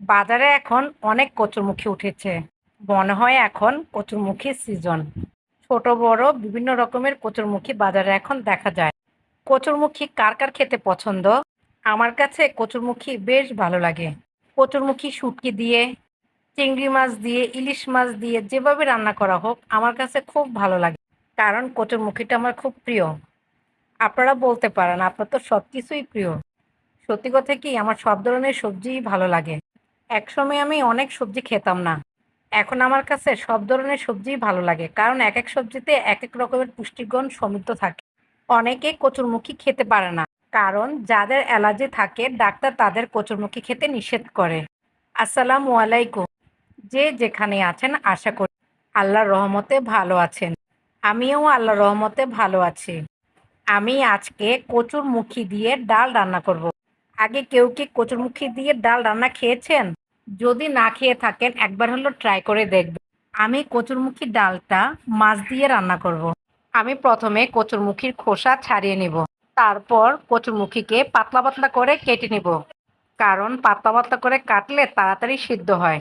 বাজারে এখন অনেক কচুরমুখী উঠেছে। মনে হয় এখন কচুরমুখীর সিজন ছোট, বড় বিভিন্ন রকমের কচুরমুখী বাজারে এখন দেখা যায়। কচুরমুখী কার কার খেতে পছন্দ? আমার কাছে কচুরমুখী বেশ ভালো লাগে। কচুরমুখী শুটকি দিয়ে, চিংড়ি মাছ দিয়ে, ইলিশ মাছ দিয়ে যেভাবে রান্না করা হোক, আমার কাছে খুব ভালো লাগে। কারণ কচুরমুখীটা আমার খুব প্রিয়। আপনারা বলতে পারেন, আপনার তো সব কিছুই প্রিয়। সত্যি কথা কি, আমার সব ধরনের সবজিই ভালো লাগে। একসময় আমি অনেক সবজি খেতাম না। এখন আমার কাছে সব ধরনের সবজিই ভালো লাগে, কারণ এক এক সবজিতে এক এক রকমের পুষ্টিগুণ সমৃদ্ধ থাকে। অনেকে কচুরমুখী খেতে পারে না, কারণ যাদের অ্যালার্জি থাকে, ডাক্তার তাদের কচুরমুখী খেতে নিষেধ করে। আসসালামু আলাইকুম। যে যেখানে আছেন, আশা করি আল্লাহর রহমতে ভালো আছেন। আমিও আল্লাহর রহমতে ভালো আছি। আমি আজকে কচুর মুখি দিয়ে ডাল রান্না করব। আগে কেউ কি কচুর মুখি দিয়ে ডাল রান্না খেয়েছেন? যদি না খেয়ে থাকেন, একবার হলো ট্রাই করে দেখবেন। আমি কচুরমুখী ডালটা মাছ দিয়ে রান্না করব। আমি প্রথমে কচুরমুখীর খোসা ছাড়িয়ে নিব। তারপর কচুরমুখীকে পাতলা পাতলা করে কেটে নিব। কারণ পাতলা পাতলা করে কাটলে তাড়াতাড়ি সিদ্ধ হয়।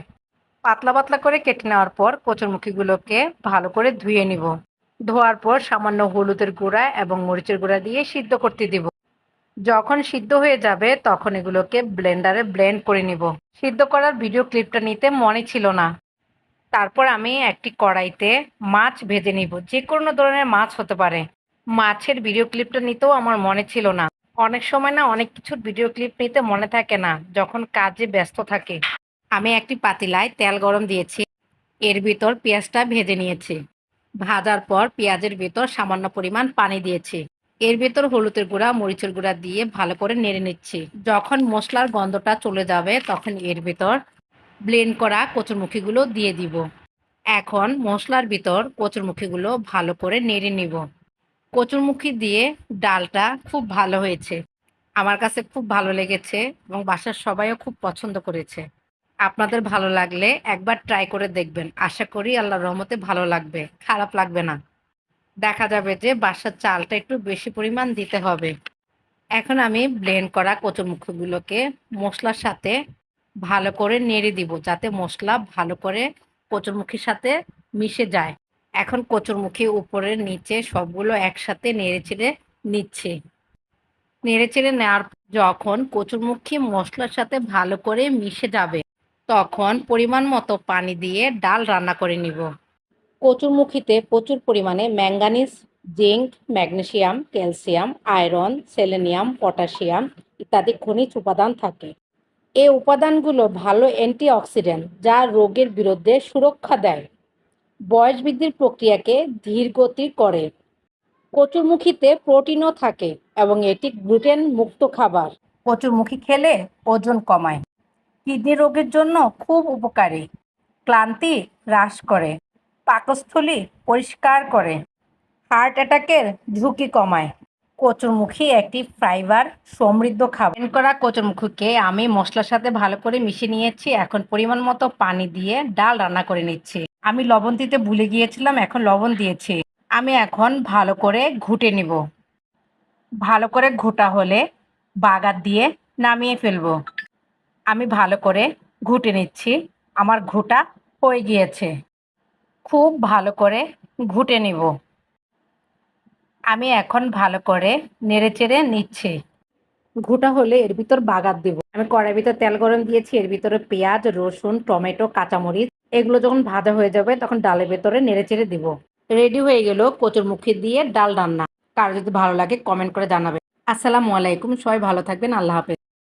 পাতলা পাতলা করে কেটে নেওয়ার পর কচুরমুখীগুলোকে ভালো করে ধুয়ে নিব। ধোয়ার পর সামান্য হলুদের গুঁড়া এবং মরিচের গুঁড়া দিয়ে সিদ্ধ করতে দিব। যখন সিদ্ধ হয়ে যাবে, তখন এগুলোকে ব্লেন্ডারে ব্লেন্ড করে নিব। সিদ্ধ করার ভিডিও ক্লিপটা নিতে মনে ছিল না। তারপর আমি একটি কড়াইতে মাছ ভেজে নিব। যে কোনো ধরনের মাছ হতে পারে। মাছের ভিডিও ক্লিপটা নিতেও আমার মনে ছিল না। অনেক সময় না অনেক কিছুর ভিডিও ক্লিপ নিতে মনে থাকে না, যখন কাজে ব্যস্ত থাকে। আমি একটি পাতিলায় তেল গরম দিয়েছি। এর ভিতর পেঁয়াজটা ভেজে নিয়েছি। ভাজার পর পেঁয়াজের ভেতর সামান্য পরিমাণ পানি দিয়েছি। এর ভেতর হলুদের গুঁড়া, মরিচের গুঁড়া দিয়ে ভালো করে নেড়ে নিচ্ছি। যখন মশলার গন্ধটা চলে যাবে, তখন এর ভেতর ব্লেন্ড করা কচুরমুখীগুলো দিয়ে দিব। এখন মশলার ভিতর কচুরমুখীগুলো ভালো করে নেড়ে নিব। কচুরমুখী দিয়ে ডালটা খুব ভালো হয়েছে। আমার কাছে খুব ভালো লেগেছে এবং বাসার সবাইও খুব পছন্দ করেছে। আপনাদের ভালো লাগলে একবার ট্রাই করে দেখবেন। আশা করি আল্লাহর রহমতে ভালো লাগবে। খারাপ লাগবে না। দেখা যাবে যে বাসার চালটা একটু বেশি পরিমাণ দিতে হবে। এখন আমি ব্লেন্ড করা কচুরমুখীগুলোকে মশলার সাথে ভালো করে নেড়ে দিব, যাতে মশলা ভালো করে কচুরমুখীর সাথে মিশে যায়। এখন কচুরমুখী উপরে, নিচে সবগুলো একসাথে নেড়ে চেড়ে নিচ্ছে। নেড়ে চেড়ে নেওয়ার যখন কচুরমুখী মশলার সাথে ভালো করে মিশে যাবে, তখন পরিমাণ মতো পানি দিয়ে ডাল রান্না করে নিব। কচুরমুখীতে প্রচুর পরিমাণে manganese, zinc, magnesium, calcium, iron, selenium, potassium ইত্যাদি খনিজ উপাদান থাকে। এই উপাদানগুলো ভালো অ্যান্টিঅক্সিডেন্ট যা রোগের বিরুদ্ধে সুরক্ষা দেয়। বয়স বৃদ্ধির প্রক্রিয়াকে ধীরগতি করে। কচুরমুখীতে প্রোটিনও থাকে এবং এটি গ্লুটেন মুক্ত খাবার। কচুরমুখী খেলে ওজন কমায়। কিডনি রোগের জন্য খুব উপকারী। ক্লান্তি হ্রাস করে। পাকস্থলী পরিষ্কার করে। হার্ট অ্যাটাকের ঝুঁকি কমায়। কচুরমুখী একটি ফাইবার সমৃদ্ধ খাবার। করা কচুরমুখীকে আমি মশলার সাথে ভালো করে মিশিয়ে নিয়েছি। এখন পরিমাণ মতো পানি দিয়ে ডাল রান্না করে নিচ্ছি। আমি লবণ দিতে ভুলে গিয়েছিলাম, এখন লবণ দিয়েছি। আমি এখন ভালো করে ঘুটে নিব। ভালো করে ঘোটা হলে বাগার দিয়ে নামিয়ে ফেলব। আমি ভালো করে ঘুটে নিচ্ছি। আমার ঘুটা হয়ে গিয়েছে। খুব ভালো করে ঘুটে নিব। আমি এখন ভালো করে নেড়ে চেড়ে নিচ্ছি। ঘুটা হলে এর ভিতর বাগার দেব। আমি কড়াই ভিতর তেল গরম দিয়েছি, এর ভিতরে পেঁয়াজ, রসুন, টমেটো, কাঁচামরিচ, এগুলো যখন ভাজা হয়ে যাবে তখন ডালের ভেতরে নেড়ে চেড়ে দিব। রেডি হয়ে গেল কচুর মুখি দিয়ে ডাল রান্না। কারও যদি ভালো লাগে কমেন্ট করে জানাবে আসসালামু আলাইকুম, সবাই ভালো থাকবেন, আল্লাহ হাফেজ।